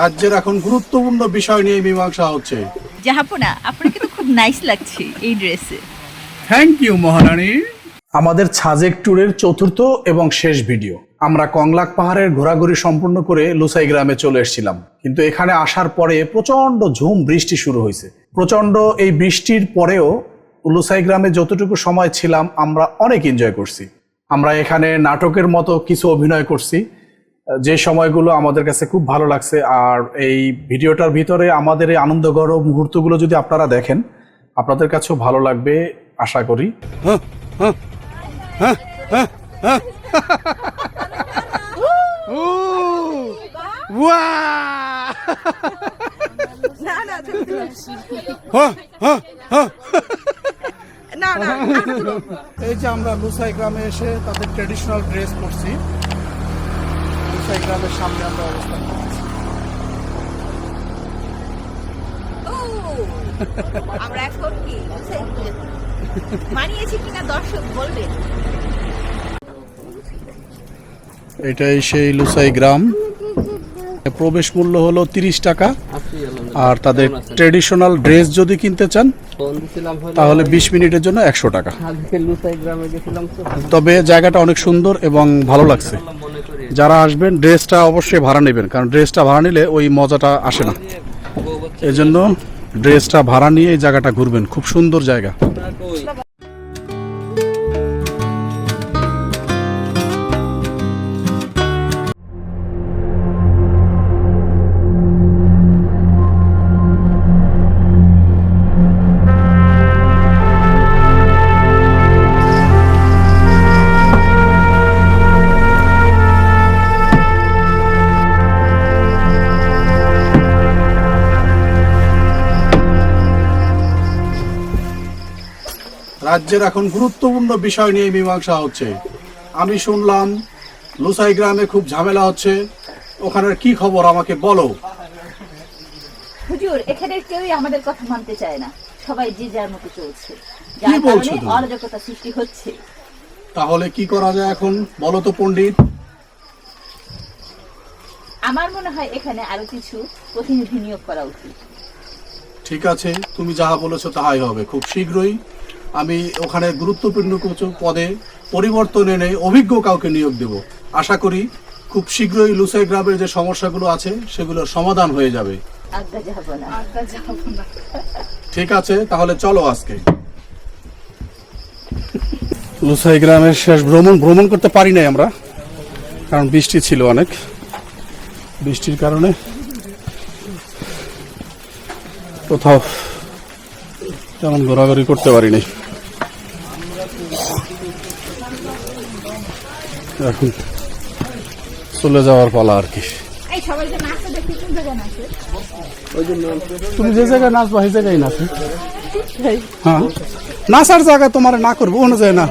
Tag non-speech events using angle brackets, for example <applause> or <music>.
রাজ্যের এখন গুরুত্বপূর্ণ বিষয় নিয়ে মীমাংসা হচ্ছে। জাহাপনা আপনাকে তো খুব নাইস লাগছে এই ড্রেসে। থ্যাংক ইউ মহারানী। আমাদের ছাজেক ট্যুরের চতুর্থ এবং শেষ ভিডিও। আমরা কংলাক পাহাড়ের ঘোরাঘুরি সম্পূর্ণ করে লুসাই গ্রামে চলে এসেছিলাম। কিন্তু এখানে আসার পরে প্রচণ্ড ঝুম বৃষ্টি শুরু হয়েছে। প্রচণ্ড এই বৃষ্টির পরেও লুসাই গ্রামে যতটুকু সময় ছিলাম আমরা অনেক এনজয় করছি। আমরা এখানে নাটকের মতো কিছু অভিনয় করছি। যে সময়গুলো আমাদের কাছে খুব ভালো লাগছে আর এই ভিডিওটার ভিতরে আমাদের এই আনন্দঘর মুহূর্তগুলো যদি আপনারা দেখেন আপনাদের কাছেও ভালো লাগবে আশা করি এই যে আমরা লুসাই গ্রামে এসে তাদের ট্রেডিশনাল ড্রেস পরছি লুসাই গ্রামের সামনে আমরা অবস্থান করছি। আমরা এখন কি? মানিয়েছি কিনা দর্শক বলবেন এটাই সেই লুসাই গ্রাম। প্রবেশ মূল্য হলো তিরিশ টাকা। আর তাদের ট্রেডিশনাল ড্রেস যদি কিনতে চান তাহলে বিশ মিনিটের জন্য একশো টাকা। তবে জায়গাটা অনেক সুন্দর এবং ভালো লাগছে। যারা আসবেন ড্রেসটা অবশ্যই ভাড়া নেবেন কারণ ড্রেসটা ভাড়া নিলে ওই মজাটা আসে না। বউ বাচ্চা এই জন্য ড্রেসটা ভাড়া নিয়ে এই জায়গাটা ঘুরবেন খুব সুন্দর জায়গা। রাজ্যের এখন গুরুত্বপূর্ণ বিষয় নিয়ে মীমাংসা হচ্ছে। আমি শুনলাম লুসাই গ্রামে খুব ঝামেলা হচ্ছে। ওখানের কি খবর আমাকে বলো। হুজুর এখানে কেউই আমাদের কথা মানতে চায় না। সবাই যে যার মতো চলছে। যার কারণে অরাজকতা সৃষ্টি হচ্ছে। তাহলে কি করা যায় এখন? বলো তো পণ্ডিত। আমার মনে হয় এখানে আরও কিছু প্রতিনিধি নিয়োগ করা উচিত। ঠিক আছে তুমি যাহা বলেছ তাহাই হবে। খুব শীঘ্রই আমি ওখানে গুরুত্বপূর্ণ কিছু পদে পরিবর্তন এনে অভিজ্ঞ কাউকে নিয়োগ দেব। আশা করি খুব শীঘ্রই লুসাই গ্রামের যে সমস্যাগুলো আছে সেগুলোর সমাধান হয়ে যাবে। আজ্ঞা যাব না। আজ্ঞা যাব না। ঠিক আছে তাহলে চলো আজকে। <laughs> লুসাই গ্রামের শেষ ভ্রমণ ভ্রমণ করতে পারি নাই আমরা কারণ বৃষ্টি ছিল অনেক। বৃষ্টির কারণে কোথাও তেমন ঘোরাঘুরি করতে পারিনি। এখন চলে যাওয়ার পালা আর কি। তুমি যে জায়গায় নাচবা সেই জায়গায় নাচ। হ্যাঁ। নাচার জায়গা তোমার না করব অন্য না।